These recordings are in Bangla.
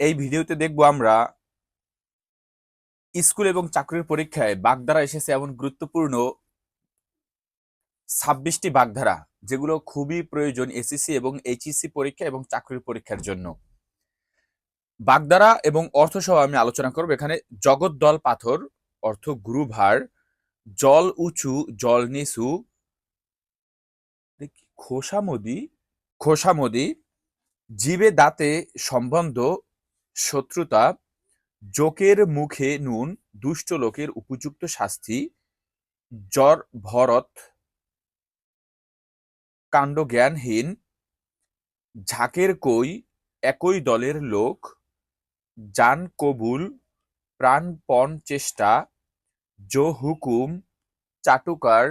এই ভিডিওতে দেখব আমরা স্কুল এবং চাকরির পরীক্ষায় বাগধারা এসেছে এমন গুরুত্বপূর্ণ ছাব্বিশটি বাগধারা, যেগুলো খুবই প্রয়োজন এসএসসি এবং এইচএসসি পরীক্ষা এবং চাকরির পরীক্ষার জন্য। বাগধারা এবং অর্থ সহ আমি আলোচনা করব। এখানে জগদ্দল পাথর, অর্থ গুরুভার জল উঁচু, জল নিচু খোসামদি খোসামদি, জীবে দাঁতে সম্বন্ধ শত্রুতা, জোকের মুখে নুন, দুষ্ট লোকের উপযুক্ত শাস্তি জ্বর ভরত কাণ্ড জ্ঞানহীন ঝাঁকের কই, একই দলের লোক, জান কবুল, প্রাণপণ চেষ্টা, জো হুকুম, চাটুকার,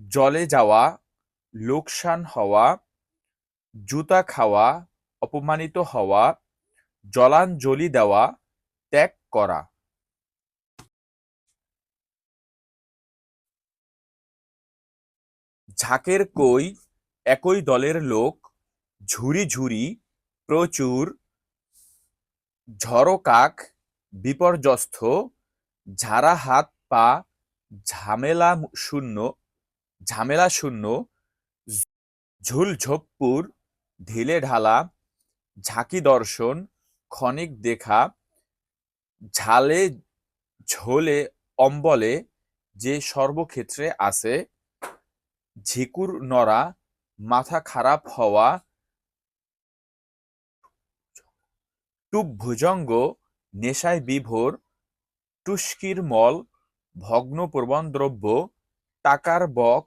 জলে যাওয়া, লোকসান হওয়া, জুতা খাওয়া, অপমানিত হওয়া জলাঞ্জলি দেওয়া, ত্যাগ করা। ঝাঁকের কই একই দলের লোক ঝুরি ঝুরি প্রচুর, ঝড়ো কাক, বিপর্যস্ত, ঝাড়া হাত পা, ঝামেলা শূন্য ঝামেলা শূন্য ঝুলঝপ্পুর ঢিলে ঢালা, ঝাঁকি দর্শন ক্ষণিক দেখা ঝালে, ঝোলে, অম্বলে যে সর্বক্ষেত্রে আছে, ঝিকুর নড়া, মাথা খারাপ হওয়া, টুপ ভুজঙ্গ, নেশায় বিভোর, টুস্কির মল ভগ্ন প্রবণদ্রব্য টাকার বক,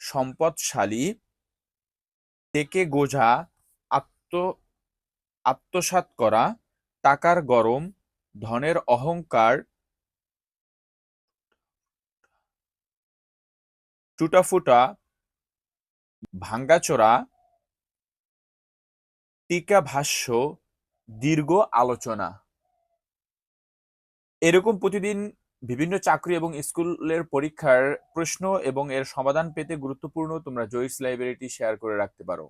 সম্পদশালী, টেকে গোঝা, আত্ম আত্মসাৎ করা, টাকার গরম, ধনের অহংকার, টুটাফুটা, ভাঙ্গাচোরা, টিকা ভাষ্য, দীর্ঘ আলোচনা। এরকম প্রতিদিন বিভিন্ন চাকরি এবং স্কুলের পরীক্ষার প্রশ্ন এবং এর সমাধান পেতে গুরুত্বপূর্ণ তোমরা জয়িস লাইব্রেরিটি শেয়ার করে রাখতে পারো।